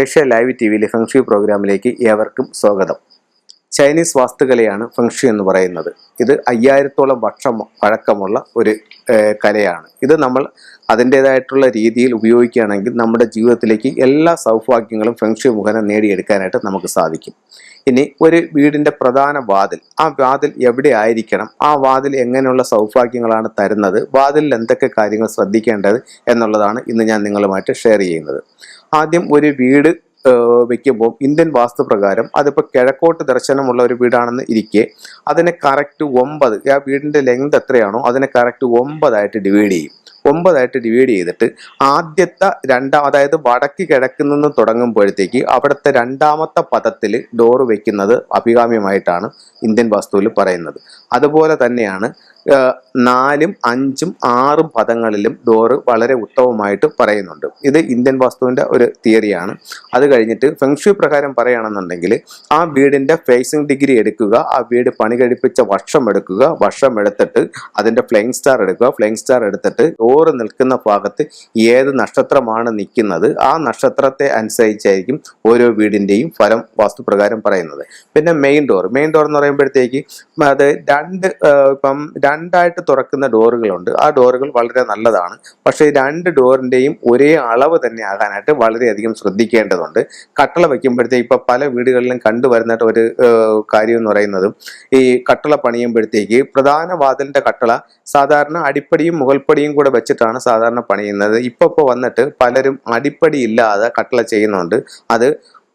Asia live T വിയിലെ feng shui പ്രോഗ്രാമിലേക്ക് ഏവർക്കും സ്വാഗതം. ചൈനീസ് വാസ്തുകലയാണ് ഫെങ്ഷി എന്ന് പറയുന്നത്. ഇത് അയ്യായിരത്തോളം വർഷം പഴക്കമുള്ള ഒരു കലയാണ്. ഇത് നമ്മൾ അതിന്റേതായിട്ടുള്ള രീതിയിൽ ഉപയോഗിക്കുകയാണെങ്കിൽ നമ്മുടെ ജീവിതത്തിലേക്ക് എല്ലാ സൗഭാഗ്യങ്ങളും ഫംഗ്ഷി മുഖേന നേടിയെടുക്കാനായിട്ട് നമുക്ക് സാധിക്കും. ഇനി ഒരു വീടിന്റെ പ്രധാന വാതിൽ. ആ വാതിൽ എവിടെ ആയിരിക്കണം? ആ വാതിൽ എങ്ങനെയുള്ള സൗഭാഗ്യങ്ങളാണ് തരുന്നത്? വാതിലിൽ എന്തൊക്കെ കാര്യങ്ങൾ ശ്രദ്ധിക്കേണ്ടത് എന്നുള്ളതാണ് ഇന്ന് ഞാൻ നിങ്ങളുമായിട്ട് ഷെയർ ചെയ്യുന്നത്. ആദ്യം ഒരു വീട് വെക്കുമ്പോൾ ഇന്ത്യൻ വാസ്തുപ്രകാരം അതിപ്പോൾ കിഴക്കോട്ട് ദർശനമുള്ള ഒരു വീടാണെന്ന് ഇരിക്കെ അതിനെ കറക്റ്റ് ഒമ്പത് ആ വീടിന്റെ ലെങ്ത് എത്രയാണോ അതിനെ കറക്റ്റ് ഒമ്പതായിട്ട് ഡിവൈഡ് ചെയ്യും. ഒമ്പതായിട്ട് ഡിവൈഡ് ചെയ്തിട്ട് ആദ്യത്തെ രണ്ടാം അതായത് വടക്ക് കിഴക്ക് നിന്ന് തുടങ്ങുമ്പോഴത്തേക്ക് അവിടുത്തെ രണ്ടാമത്തെ പദത്തിൽ ഡോറ് വെക്കുന്നത് അഭികാമ്യമായിട്ടാണ് ഇന്ത്യൻ വാസ്തുവിൽ പറയുന്നത്. അതുപോലെ തന്നെയാണ് നാലും അഞ്ചും ആറും പദങ്ങളിലും ഡോറ് വളരെ ഉത്തമമായിട്ട് പറയുന്നുണ്ട്. ഇത് ഇന്ത്യൻ വാസ്തുവിന്റെ ഒരു തിയറിയാണ്. അത് കഴിഞ്ഞിട്ട് ഫെങ്ഷു പ്രകാരം പറയുകയാണെന്നുണ്ടെങ്കിൽ ആ വീടിന്റെ ഫേസിംഗ് ഡിഗ്രി എടുക്കുക ആ വീട് പണി കഴിപ്പിച്ച വർഷം എടുക്കുക വർഷം എടുത്തിട്ട് അതിന്റെ ഫ്ലെയിങ് സ്റ്റാർ എടുക്കുക ഫ്ലെയിങ് സ്റ്റാർ എടുത്തിട്ട് ഡോറ് നിൽക്കുന്ന ഭാഗത്ത് ഏത് നക്ഷത്രമാണ് നിൽക്കുന്നത് ആ നക്ഷത്രത്തെ അനുസരിച്ചായിരിക്കും ഓരോ വീടിന്റെയും ഫലം വാസ്തുപ്രകാരം പറയുന്നത്. പിന്നെ മെയിൻ ഡോർ മെയിൻ ഡോർ എന്ന് പറയുമ്പോഴത്തേക്ക് അത് രണ്ട് ഇപ്പം രണ്ടായിട്ട് തുറക്കുന്ന ഡോറുകളുണ്ട്. ആ ഡോറുകൾ വളരെ നല്ലതാണ്. പക്ഷേ രണ്ട് ഡോറിന്റെയും ഒരേ അളവ് തന്നെ ആകാനായിട്ട് വളരെയധികം ശ്രദ്ധിക്കേണ്ടതുണ്ട്. കട്ടള വയ്ക്കുമ്പോഴത്തേക്ക് ഇപ്പം പല വീടുകളിലും കണ്ടുവരുന്ന ഒരു കാര്യം എന്ന് പറയുന്നതും ഈ കട്ടള പണിയുമ്പോഴത്തേക്ക് പ്രധാന വാതിലിന്റെ കട്ടള സാധാരണ അടിപ്പടിയും മുകൾപ്പടിയും കൂടെ വെച്ചിട്ടാണ് സാധാരണ പണിയുന്നത്. ഇപ്പൊ ഇപ്പൊ വന്നിട്ട് പലരും അടിപ്പടി ഇല്ലാതെ കട്ടള ചെയ്യുന്നുണ്ട്. അത്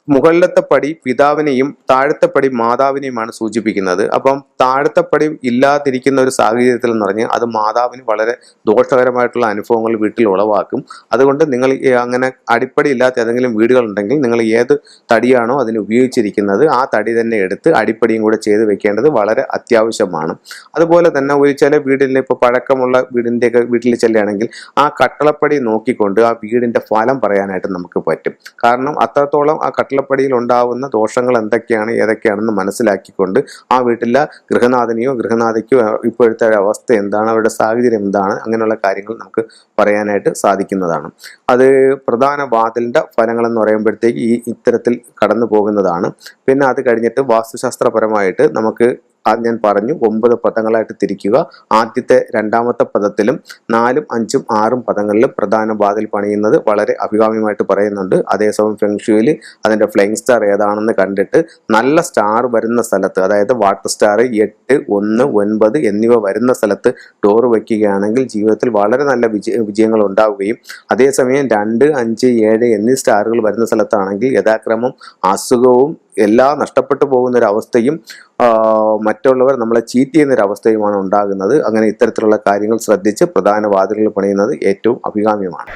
മുകളിലത്തെ പടി പിതാവിനെയും താഴത്തെ പടി മാതാവിനെയുമാണ് സൂചിപ്പിക്കുന്നത്. അപ്പം താഴത്തെ പടി ഇല്ലാതിരിക്കുന്ന ഒരു സാഹചര്യത്തിൽ എന്ന് പറഞ്ഞാൽ അത് മാതാവിന് വളരെ ദോഷകരമായിട്ടുള്ള അനുഭവങ്ങൾ വീട്ടിൽ ഉളവാക്കും. അതുകൊണ്ട് നിങ്ങൾ അങ്ങനെ അടിപ്പടി ഇല്ലാത്ത ഏതെങ്കിലും വീടുകൾ ഉണ്ടെങ്കിൽ നിങ്ങൾ ഏത് തടിയാണോ അതിന് ഉപയോഗിച്ചിരിക്കുന്നത് ആ തടി തന്നെ എടുത്ത് അടിപ്പടിയും കൂടെ ചെയ്ത് വെക്കേണ്ടത് വളരെ അത്യാവശ്യമാണ്. അതുപോലെ തന്നെ ഒരു ചില വീടിൽ ഇപ്പോൾ പഴക്കമുള്ള വീടിന്റെയൊക്കെ വീട്ടിൽ ചെല്ലുകയാണെങ്കിൽ ആ കട്ടളപ്പടി നോക്കിക്കൊണ്ട് ആ വീടിന്റെ ഫലം പറയാനായിട്ട് നമുക്ക് പറ്റും. കാരണം അത്രത്തോളം ആ കട്ടളപ്പടിയിൽ ഉണ്ടാവുന്ന ദോഷങ്ങൾ എന്തൊക്കെയാണ് ഏതൊക്കെയാണെന്ന് മനസ്സിലാക്കിക്കൊണ്ട് ആ വീട്ടിലെ ഗൃഹനാഥനെയോ ഗൃഹനാഥയ്ക്കോ ഇപ്പോഴത്തെ അവസ്ഥ എന്താണ് അവരുടെ സാഹചര്യം എന്താണ് അങ്ങനെയുള്ള കാര്യങ്ങൾ നമുക്ക് പറയാനായിട്ട് സാധിക്കുന്നതാണ്. അത് പ്രധാന വാതിലിന്റെ ഫലങ്ങൾ എന്ന് പറയുമ്പോഴത്തേക്ക് ഈ ഇത്തരത്തിൽ കടന്നു പോകുന്നതാണ് പിന്നെ അത് കഴിഞ്ഞിട്ട് വാസ്തുശാസ്ത്രപരമായിട്ട് നമുക്ക് അത് ഞാൻ പറഞ്ഞു ഒമ്പത് പദങ്ങളായിട്ട് തിരിക്കുക. ആദ്യത്തെ രണ്ടാമത്തെ പദത്തിലും നാലും അഞ്ചും ആറും പദങ്ങളിലും പ്രധാന വാതിൽ പണിയുന്നത് വളരെ അഭികാമ്യമായിട്ട് പറയുന്നുണ്ട്. അതേസമയം ഫെങ്ഷുവിൽ അതിന്റെ ഫ്ലൈങ് സ്റ്റാർ ഏതാണെന്ന് കണ്ടിട്ട് നല്ല സ്റ്റാർ വരുന്ന സ്ഥലത്ത് അതായത് വാട്ടർ സ്റ്റാർ എട്ട് ഒന്ന് ഒൻപത് എന്നിവ വരുന്ന സ്ഥലത്ത് ഡോർ വയ്ക്കുകയാണെങ്കിൽ ജീവിതത്തിൽ വളരെ നല്ല വിജയ വിജയങ്ങൾ ഉണ്ടാവുകയും അതേസമയം രണ്ട് അഞ്ച് ഏഴ് എന്നീ സ്റ്റാറുകൾ വരുന്ന സ്ഥലത്താണെങ്കിൽ യഥാക്രമം അസുഖവും എല്ലാ നഷ്ടപ്പെട്ടു പോകുന്ന ഒരു അവസ്ഥയും മറ്റുള്ളവർ നമ്മളെ ചീറ്റ് ചെയ്യുന്ന ഒരു അവസ്ഥയുമാണ് ഉണ്ടാകുന്നത്. അങ്ങനെ ഇത്തരത്തിലുള്ള കാര്യങ്ങൾ ശ്രദ്ധിച്ച് പ്രധാന വാതിലുകൾ പണിയുന്നത് ഏറ്റവും അഭികാമ്യമാണ്.